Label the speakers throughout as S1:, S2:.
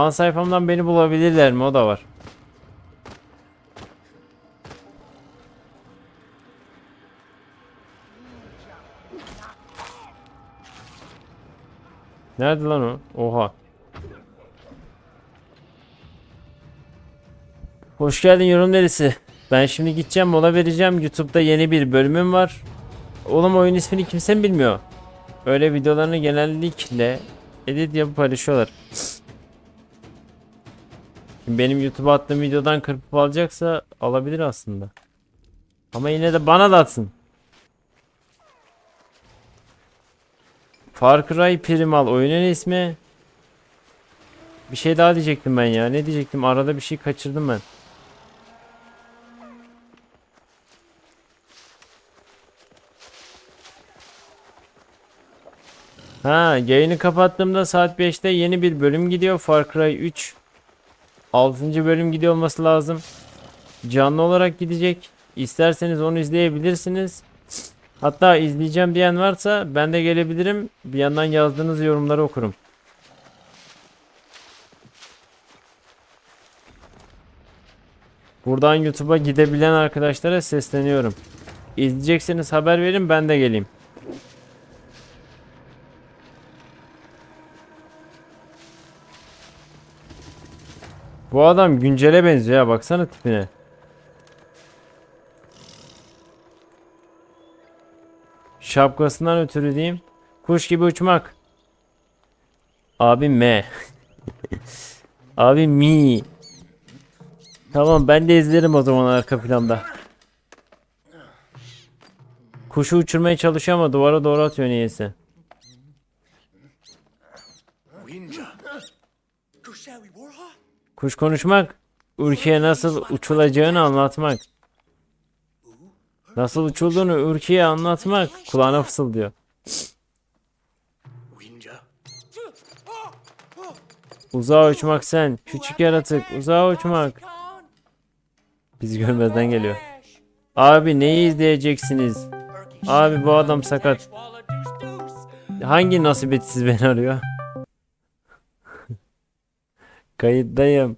S1: Fan sayfamdan beni bulabilirler mi? O da var. Nerede lan o? Oha. Hoş geldin yorum derisi. Ben şimdi gideceğim mola vereceğim. YouTube'da yeni bir bölümüm var. Oğlum oyun ismini kimse mi bilmiyor? Öyle videolarını genellikle edit yapıp paylaşıyorlar. Benim YouTube'a attığım videodan kırpıp alacaksa alabilir aslında. Ama yine de bana da atsın. Far Cry Primal oyunun ismi. Bir şey daha diyecektim ben ya. Ne diyecektim? Arada bir şey kaçırdım ben. Ha, yayını kapattığımda saat 5'te yeni bir bölüm gidiyor. Far Cry 3 6. bölüm gidiyor olması lazım. Canlı olarak gidecek. İsterseniz onu izleyebilirsiniz. Hatta izleyeceğim diyen varsa ben de gelebilirim. Bir yandan yazdığınız yorumları okurum. Buradan YouTube'a gidebilen arkadaşlara sesleniyorum. İzleyecekseniz haber verin ben de geleyim. Bu adam güncele benziyor ya baksana tipine. Şapkasından ötürü diyeyim. Kuş gibi uçmak. Abi M. Abi mi. Tamam ben de izlerim o zaman arka planda. Kuşu uçurmaya çalışıyor ama duvara doğru atıyor niyeyse. Kuş konuşmak, ülkeye nasıl uçulacağını anlatmak. Nasıl uçulduğunu ülkeye anlatmak. Kulağına fısıldıyor. Uzağa uçmak sen. Küçük yaratık. Uzağa uçmak. Bizi görmezden geliyor. Abi neyi izleyeceksiniz? Abi bu adam sakat. Hangi nasibetsiz beni arıyor? Kayıttayım.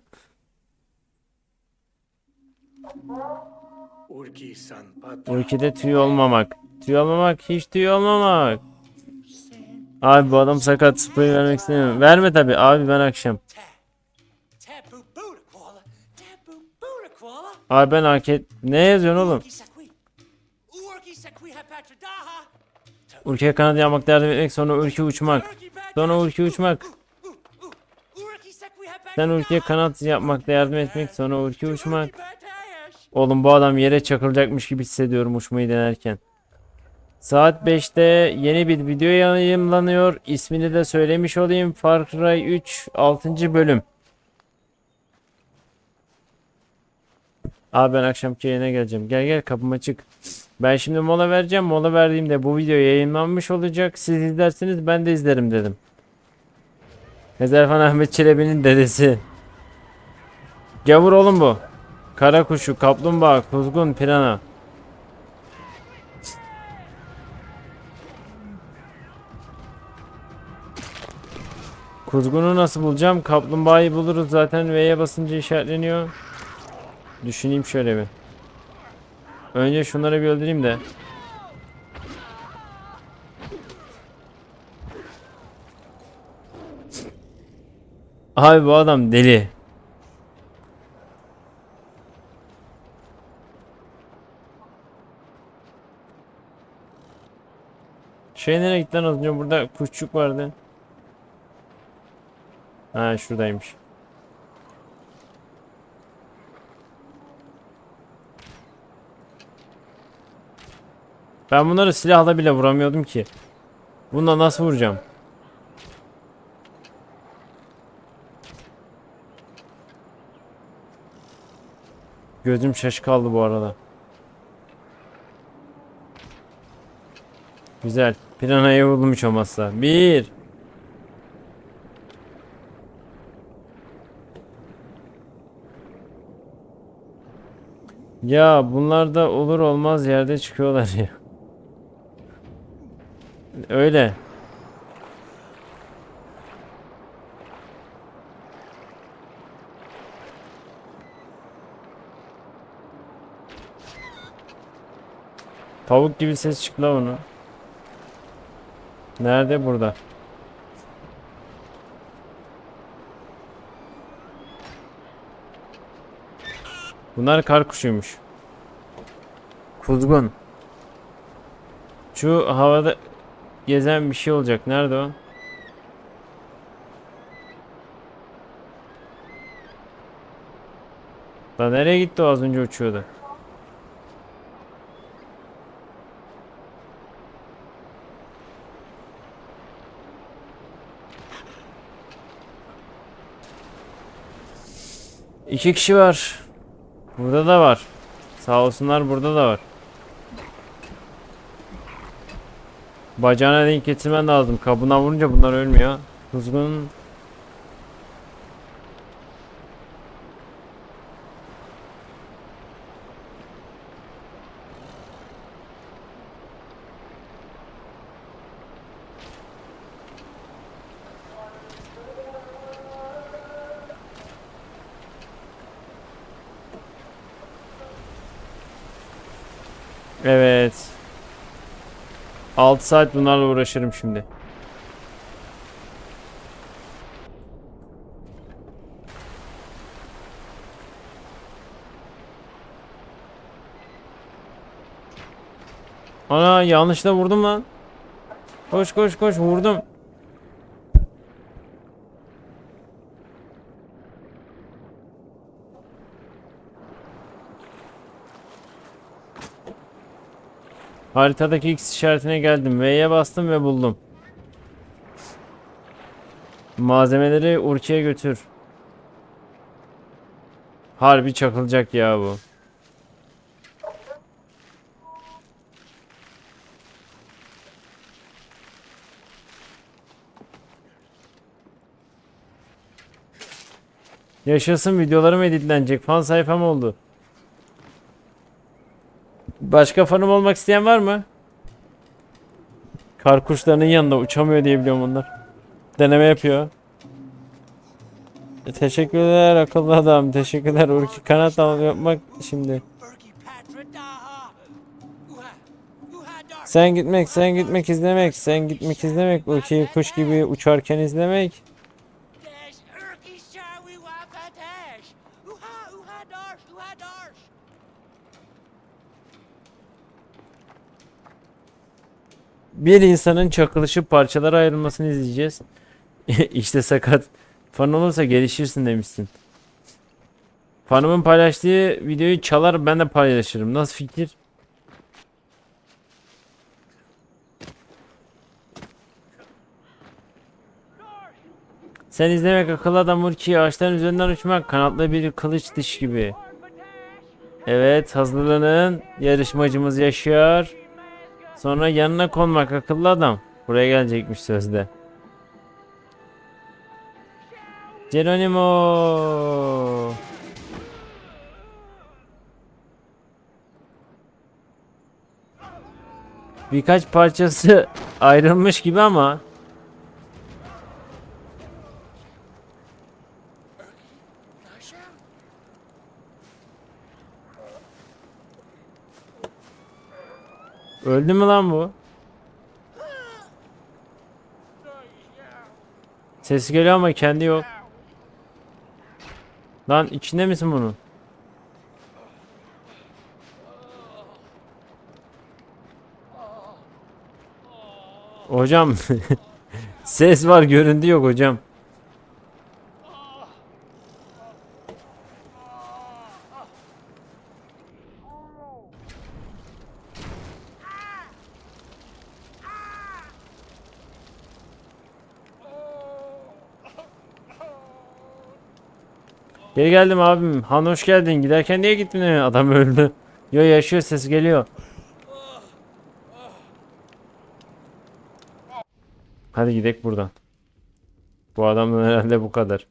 S1: Ülkede tüy olmamak. Tüy olmamak, hiç tüy olmamak. Abi bu adam sakat sprey vermek istemiyorum. Verme tabi abi ben akşam. Abi ben hak et... Ne yazıyorsun oğlum? Ülkeye kanat yapmak, yardım etmek, sonra ülke uçmak. Sonra ülke uçmak. Sen
S2: hapatradaha.
S1: kanat yapmakta yardım etmek, sonra uçmak.
S2: Urki patayash.
S1: Oğlum bu adam yere çakılacakmış gibi hissediyorum uçmayı denerken. Saat 5'te yeni bir video yayınlanıyor. İsmini de söylemiş olayım. Far Cry 3 6. bölüm. Abi ben akşamki yayına geleceğim. Gel gel kapım açık. Ben şimdi mola vereceğim. Mola verdiğimde bu video yayınlanmış olacak. Siz izlersiniz ben de izlerim dedim. Hezarfen Ahmet Çelebi'nin dedesi. Gavur oğlum bu. Kara kuşu, kaplumbağa, kuzgun, pirana. Kuzgunu nasıl bulacağım? Kaplumbağayı buluruz zaten V'ye basınca işaretleniyor. Düşüneyim şöyle bir. Önce şunları bir öldüreyim de. Abi bu adam deli. Şey nereye gitti lan az önce burada kuşçuk vardı. Ha şuradaymış. Ben bunları silahla bile vuramıyordum ki. Bununla nasıl vuracağım? Gözüm şaş kaldı bu arada. Güzel. Piranha'ya vurulmuş olmazsa. Bir. Ya bunlar da olur olmaz yerde çıkıyorlar ya. Öyle. Tavuk gibi ses çıktı onu. Nerede? Burada. Bunlar kar kuşuymuş. Kuzgun. Şu havada gezen bir şey olacak. Nerede o? Lan nereye gitti o az önce uçuyordu? İki kişi var. Burada da var. Sağ olsunlar burada da var. Bacağına denk getirmen lazım. Kabına vurunca bunlar ölmüyor. Kuzgun Evet. 6 saat bunlarla uğraşırım şimdi. Ana yanlışla vurdum lan. Koş koş koş vurdum. Haritadaki X işaretine geldim. V'ye bastım ve buldum. Malzemeleri Urki'ye götür. Harbi çakılacak ya bu. Yaşasın videolarım editlenecek. Fan sayfam oldu. Başka fanım olmak isteyen var mı? Kar kuşlarının yanında uçamıyor diye biliyorum onlar. Deneme yapıyor. E, teşekkürler akıllı adam. Teşekkürler Urki kanat al yapmak şimdi. Sen gitmek, sen gitmek izlemek, sen gitmek izlemek, Urki'yi kuş gibi uçarken izlemek. Bir insanın çakılışıp parçalara ayrılmasını izleyeceğiz. işte sakat. Fan olursa gelişirsin demişsin. Fanımın paylaştığı videoyu çalar ben de paylaşırım. Nasıl fikir? Sen izlemek akıllı adam Urki ağaçların üzerinden uçmak kanatlı bir kılıç diş gibi. Evet hazırlanın. Yarışmacımız yaşıyor. Sonra yanına konmak akıllı adam. Buraya gelecekmiş sözde. Geronimo. Birkaç parçası ayrılmış gibi ama öldü mü lan bu? Sesi geliyor ama kendi yok. Lan içinde misin bunun? Hocam ses var görüntü yok hocam. Geri geldim abim. Han hoş geldin. Giderken niye gittin? Adam öldü. Yo yaşıyor ses geliyor. Hadi gidelim buradan. Bu adamdan herhalde bu kadar.